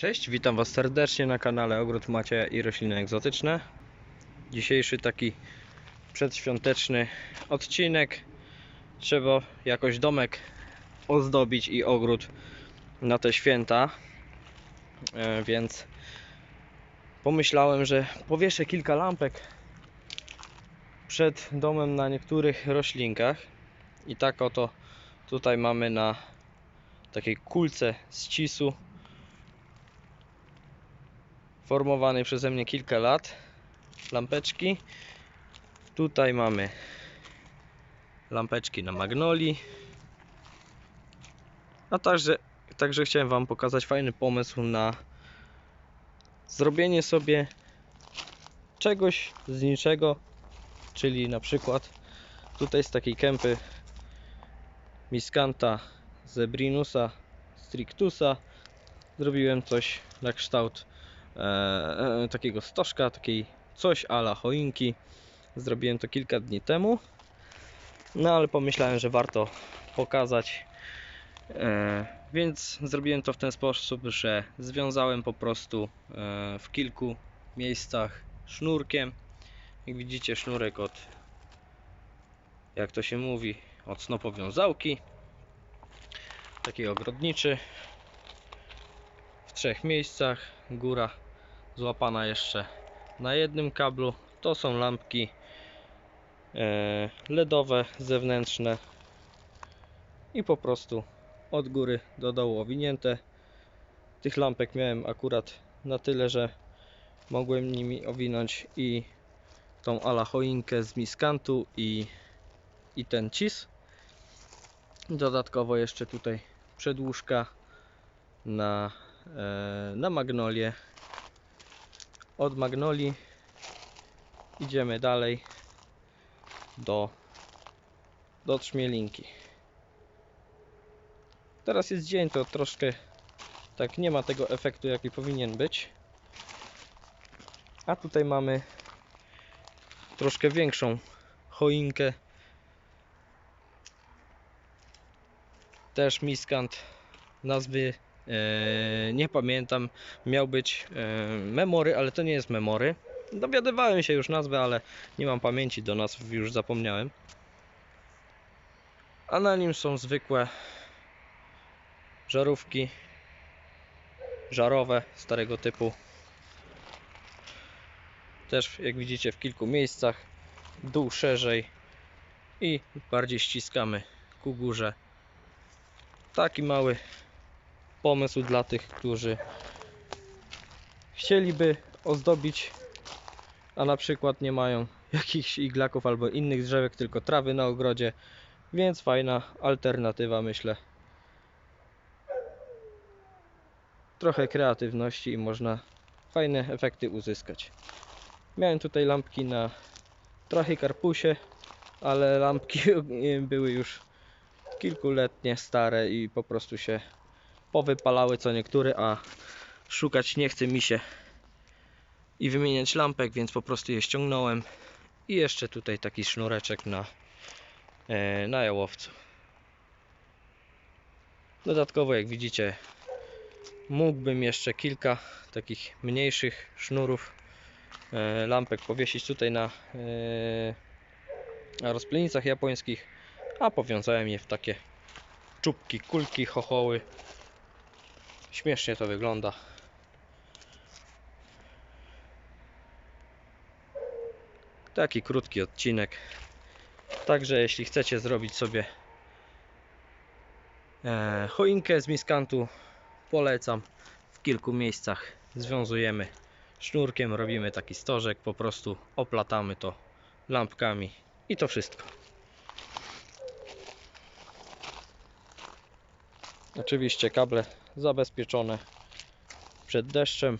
Cześć, witam Was serdecznie na kanale Ogród Macieja i Rośliny Egzotyczne. Dzisiejszy taki przedświąteczny odcinek. Trzeba jakoś domek ozdobić i ogród na te święta. E, Więc pomyślałem, że powieszę kilka lampek przed domem na niektórych roślinkach. I tak oto tutaj mamy na takiej kulce z cisu formowanej przeze mnie kilka lat. Lampeczki. Tutaj mamy lampeczki na magnolii a także, także chciałem wam pokazać fajny pomysł na zrobienie sobie czegoś z niczego czyli na przykład tutaj z takiej kępy Miscanta Zebrinusa Strictusa zrobiłem coś na kształt e, e, takiego stożka, takiej coś ala choinki. Zrobiłem to kilka dni temu. No ale pomyślałem, że warto pokazać. E, więc zrobiłem to w ten sposób, że związałem po prostu e, w kilku miejscach sznurkiem. Jak widzicie, sznurek od jak to się mówi, od snopowiązałki. Taki ogrodniczy w trzech miejscach. Góra złapana jeszcze na jednym kablu. To są lampki e, LEDowe zewnętrzne i po prostu od góry do dołu owinięte. Tych lampek miałem akurat na tyle, że mogłem nimi owinąć i tą ala choinkę z miskantu i, i ten cis. Dodatkowo jeszcze tutaj przedłużka na, e, na magnolię. Od magnolii idziemy dalej do, do trzmielinki. Teraz jest dzień, to troszkę tak nie ma tego efektu jaki powinien być. A tutaj mamy troszkę większą choinkę. Też miskant nazwy nie pamiętam. Miał być e, memory, ale to nie jest memory. Dowiadywałem się już nazwy, ale nie mam pamięci do nazw, już zapomniałem. A na nim są zwykłe żarówki żarowe starego typu. Też jak widzicie w kilku miejscach dół szerzej i bardziej ściskamy ku górze. Taki mały pomysł dla tych, którzy chcieliby ozdobić, a na przykład nie mają jakichś iglaków albo innych drzewek, tylko trawy na ogrodzie, więc fajna alternatywa myślę. Trochę kreatywności i można fajne efekty uzyskać. Miałem tutaj lampki na trachycarpusie, ale lampki były już kilkuletnie stare i po prostu się powypalały co niektóre, a szukać nie chce mi się i wymieniać lampek, więc po prostu je ściągnąłem i jeszcze tutaj taki sznureczek na, e, na jałowcu. Dodatkowo jak widzicie mógłbym jeszcze kilka takich mniejszych sznurów e, lampek powiesić tutaj na, e, na rozplenicach japońskich, a powiązałem je w takie czubki, kulki, chochoły. Śmiesznie to wygląda. Taki krótki odcinek. Także jeśli chcecie zrobić sobie e, choinkę z miskantu, polecam. W kilku miejscach związujemy sznurkiem, robimy taki stożek, po prostu oplatamy to lampkami i to wszystko. Oczywiście kable zabezpieczone przed deszczem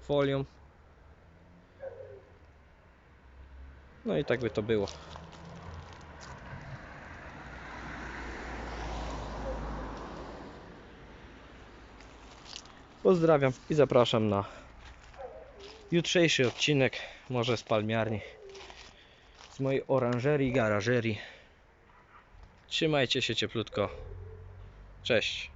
folią. No i tak by to było. Pozdrawiam i zapraszam na jutrzejszy odcinek, może z palmiarni, z mojej oranżerii, garażerii. Trzymajcie się cieplutko. Cześć.